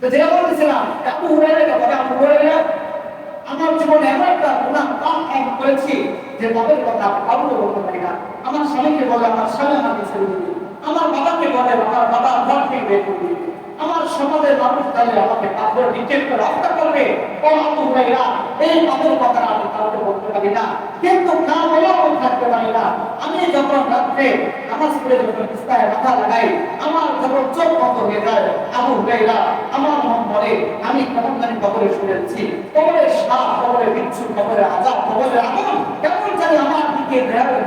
তো যেটা বলতেছিলাম আবু হুরায়রা বলে আবু হুরায়রা আমার জীবনে এমন একটা গুনাহ কাম কাম করেছি যে বাবার কথা কাউকে বলতে পারি না। আমার স্বামীকে বলে, আমার স্বামী আমাকে ছেড়ে দিবে। আমার বাবাকে বলে, আমার বাবা ঘর থেকে বের করে দিবে। আমার সমাজের মানুষ তাহলে আমাকে পাথর নিক্ষেপ করে হত্যা করবে। ও আবু হুরায়রা, এই পাথর কথা আমি কাউকে বলতে পারি না। কিন্তু না বলেও থাকতে পারি না। আমি যখন রাত্রে নামাজ পড়ে যখন বিস্তায় মাথা লাগাই। আমার যখন চোখ বন্ধ হয়ে যায় আবু হুরায়রা আমার মন বলে, আমি কেমন জানি কবরে শুনেছি। কবরে সাপ কবরে বিচ্ছু কবরে আজাব কবরে আগুন, কেমন জানি আমার দিকে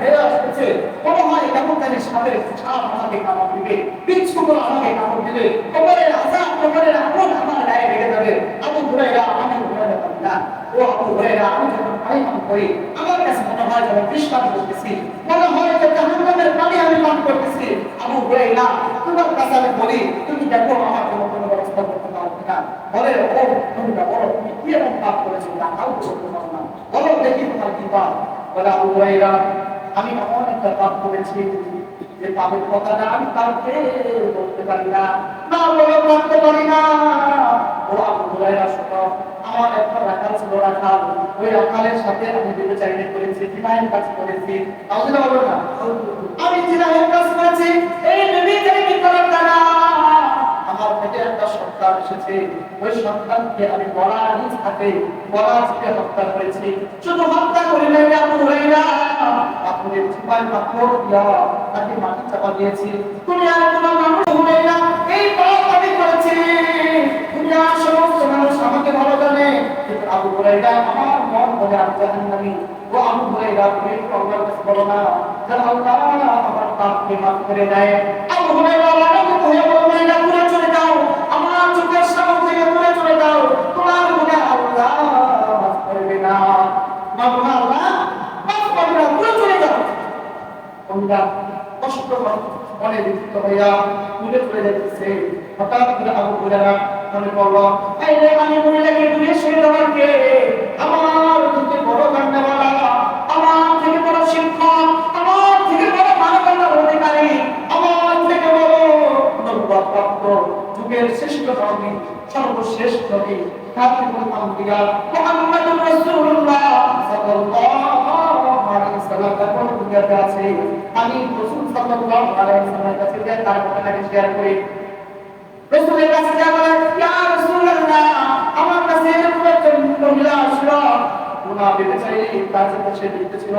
ধেয়ে আসতেছে মনে হয় কেমন জানি সাপের সাপ আমাকে কামড় দিবে। বিচ্ছু গুলো আমাকে কামড় দিবে। কবরের আজাব কবরের আগুন আমার গায়ে লেগে যাবে। আবু হুরায়রা, আমি হুরায়রা পারি না ও আবু হুরায়রা, আমি যখন পান করি, আমার কাছে মনে হয় যেন বৃষ্টান করতেছি মনে হয় যে জাহান্নামের পানি আমি পান করতেছি আবু হুরায়রা তোমার কাছে আমি বলি, তুমি দেখো আমার কোনো কোনো ব্যবস্থা করতে পারো বলে, ও, তুমি তুমি কি পাপ করেছ? না। বলো, দেখি তোমার কি পাপ। বলে, আবু আমি একটা পাপ করেছি যে পাপের আমি কাউকে বলতে পারি না না বলে করতে পারি না। ও আবু শোনো, আমার একটা রাখাল ছিল রাখাল। ওই রাখালের সাথে আমি বিচারিনে করেছি কাজ করেছি। তাহলে বলো না। আমি কাজ করেছি, এই সন্তান এসেছে। ওই সন্তানকে আমি হত্যা করেছি। শুধু হত্যা করি নাই আপনি পাথর দিয়া তাকে মাটি চাপা দিয়েছি। তুমি আর মানুষ এই পাপ আমি করেছি। দুনিয়ার সমস্ত মানুষ আমাকে ভালো জানে। কিন্তু আবু হুরায়রা আমার মন বলে আমি ও আবু হুরায়রা, তুমি বলো না। যেন আল্লাহ আমার পাপকে মাফ করে দেয়। আবু লাগানো হয়ে বলবে না দূরে চলে যাও আমার চোখের সামনে থেকে দূরে চলে যাও তোমার গুনাহ আল্লাহ মাফ করবে না তোমার গুনাহ আল্লাহ মাফ করবে না দূরে চলে যাও তোমরা কষ্ট হইয়া চলে যাইতেছে হঠাৎ করে আবু হুরায়রা মনে আমি আমার থেকে বড় আমার থেকে বড় শিক্ষক, আমার থেকে বড় মানবতার অধিকারী, আমার থেকে বড় যুগের শ্রেষ্ঠ নবী, সর্বশ্রেষ্ঠ নবী আম্বিয়া মুহাম্মাদুর রাসূলুল্লাহ। আমি রাসূল সাল্লাল্লাহু আলাইহি ওয়াসাল্লামের কাছে যে তার কথাটাকে শেয়ার করি। রাসূলের কাছে যা বলে, ইয়া রাসূলুল্লাহ, আমার কাছে এরকম একজন মহিলা আসলো গুনাহ বেচারি তার সাথে সে লিপ্ত ছিল।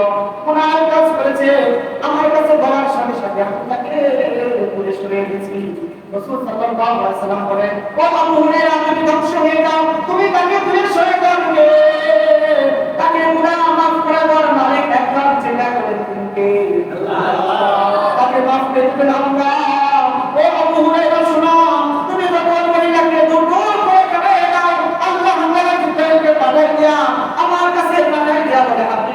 গুনাহ কাজ করেছে। আমার কাছে বলার সাথে সাথে আমি তাকে পুলিশ সরিয়ে দিয়েছি রাসূল সাল্লাল্লাহু আলাইহি সাল্লাম বলে, ও আবু হুরায়রা, তুমি ধ্বংস হয়ে যাও। তুমি তাকে পুলিশ সরিয়ে দাও তাকে গুনাহ মাফ করে দেওয়ার মালিক একবার চিন্তা করে দিন কে আল্লাহ তাকে মাফ করে দিবেন আল্লাহ ও আবু হুরায়রা শোনো তুমি যখন মহিলাকে দুর্বল করে কাটাই দাও আল্লাহ আমাকে দুঃখকে পাঠাই দিয়া আমার কাছে পাঠাই দিয়া বলে আপনি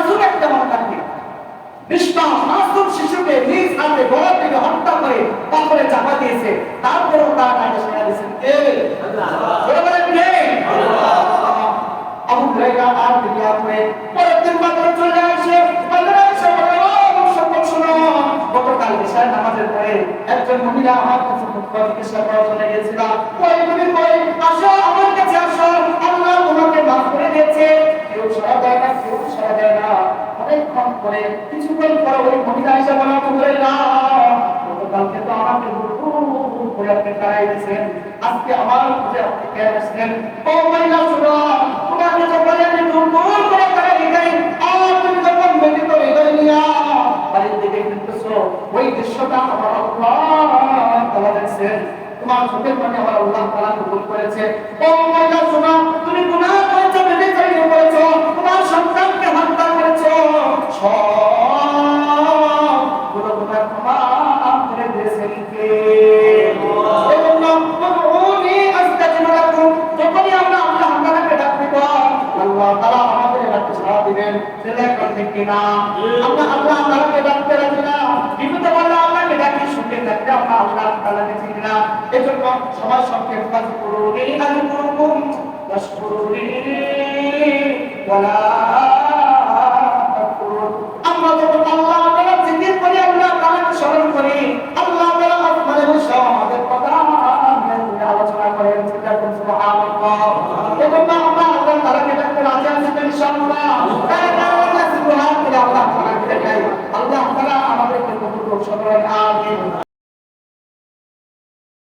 নিষ্কাম মাসুম শিশুকে নিজ হাতে গলা থেকে হত্যা করে পাথরে চাপা দিয়েছে। তারপরেও তার নামে সেরা দিয়েছেন কে? বলে বলেন কে? আবু করে বাজারে চলে আসে বাজারে এসে বলে, ও মুসলমান শোনো। গতকাল ঈশার নামাজের পরে একজন মহিলা আমার কাছে খুতবা চিকিৎসা করার জন্য গিয়েছিল তুমি কই আসো আমার কাছে আসো আল্লাহ তোমাকে মাফ করে দিয়েছে কেউ সারা দেয় না কেউ সারা দেয় না পরে কিছুক্ষণ পরে ওই মহিলা এসে বলা বলে না গতকালকে তো আমাকে করে আপনি তাড়াই দিয়েছেন। আজকে আমার খুঁজে আপনি কে আসলেন ও মহিলা শুনো, তোমাকে যখন আমি দুর্বল করে তাড়াই দিই আর তুমি যখন ব্যতীত হৃদয় নিয়া বাড়ির দিকে ফিরতেছো, ওই দৃশ্যটা আমার আল্লাহ তোমার চোখের পানি আমার আল্লাহ তাআলা কবুল করেছে। ও মহিলা শোনো কিনা? আমরা আল্লাহ তাআলাকে ডাকতে রাখি না। বিপদে বললে আল্লাহকে ডাকি সুখে থাকতে আমরা আল্লাহ তাআলাকে চিনি না। এজন্য সমাজ সংক্ষেপ কাজ করুন। এই কাজ করুন। আমরা আমরা আল্লাহ তাআলাকে ডাকতে রাজি আছি Thank you.